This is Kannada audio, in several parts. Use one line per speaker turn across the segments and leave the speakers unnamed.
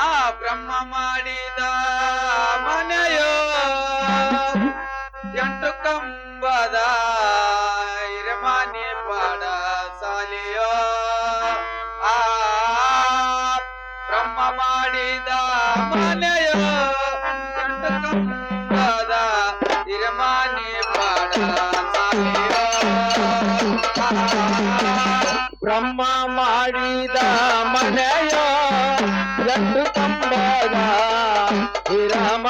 ಆ ಬ್ರಹ್ಮ ಮಾಡಿದ ಮನೆಯೋ ಎಂಟು ಕಂಬದ ಇರಮಾನೆ ಪಾಡ ಸಾಲಿಯೋ ಆ ಬ್ರಹ್ಮ ಮಾಡಿದ ಮನೆಯೋ ಎಂಟು ಕಂಬದ ಇರಮಾನೆ ಪಾಡ ಸಾಲಿಯೋ
ಬ್ರಹ್ಮ ಮಾಡಿದ ಮನೆಯೋ ಎಂಟು ಶ್ರೀರಾಮ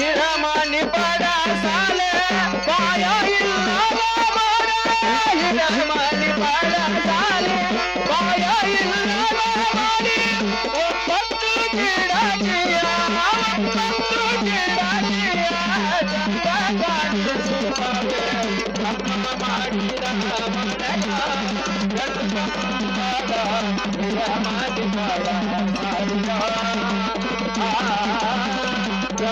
ಇರಮಣಿ ಪಡ ಸಾಲ ಬಾಯ ಇಲ್ಲವ ಮರ ಇರಮಣಿ ಪಡ ಸಾಲ ಬಾಯ ಇಲ್ಲವ ಮರಿ ಒಪ್ಪತ್ತು ಗಿಡಜಿಯ ಒಪ್ಪತ್ತು ಗಿಡಜಿಯ ಜಗದಾಂತ ಸುಭಾಗೆ ನಮ್ಮ ಮಾಡಿದ ಮನಗ ಜಗದಾಂತ ಇರಮಣಿ ಪಡ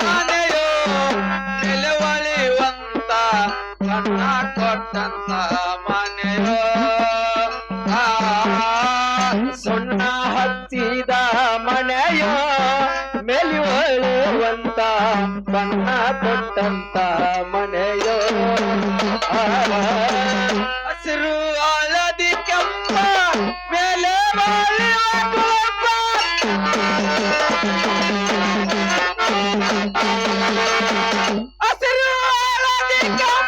ಮನೆಯೋ
ನಿಲವಳಿವಂತ ಕಣ್ಣ ಕೊಟ್ಟಂತ ಮನೆಯೋ.
ಸುಣ್ಣ ಹತ್ತಿದ ಮನೆಯೋ ಮೆಲಿವಳುವಂತ ಕಣ್ಣ ಕೊಟ್ಟಂತ ಮನೆಯೋ.
ಹಸಿರು ಹಳದಿ ಕೆಂಪ ಮೇಲೆ ಬಾಳುವ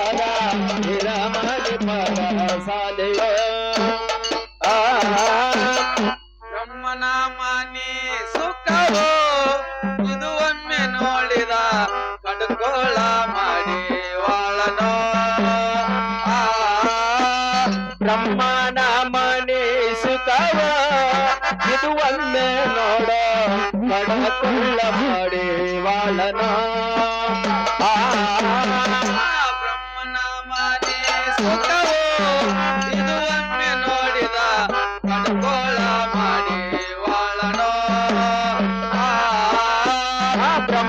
ಜಗದಂಬರ ವಿರಮಣಿಪದ ಸಾಧೆಯ ಆ
ಬ್ರಹ್ಮನ ಮನೆ ಸುಖವೋ ಇದು ಒಮ್ಮೆ ನೋಡಿದ ಕಡ್ಕೋಳ ಮಾಡಿ ವಾಳನೋ. ಆ
ಬ್ರಹ್ಮನ ಮನೆ ಸುಖವ ಇದು ಒಮ್ಮೆ ನೋಡ ಕಡಕೊಳ್ಳ ಮಾಡಿ ವಾಳನ. abra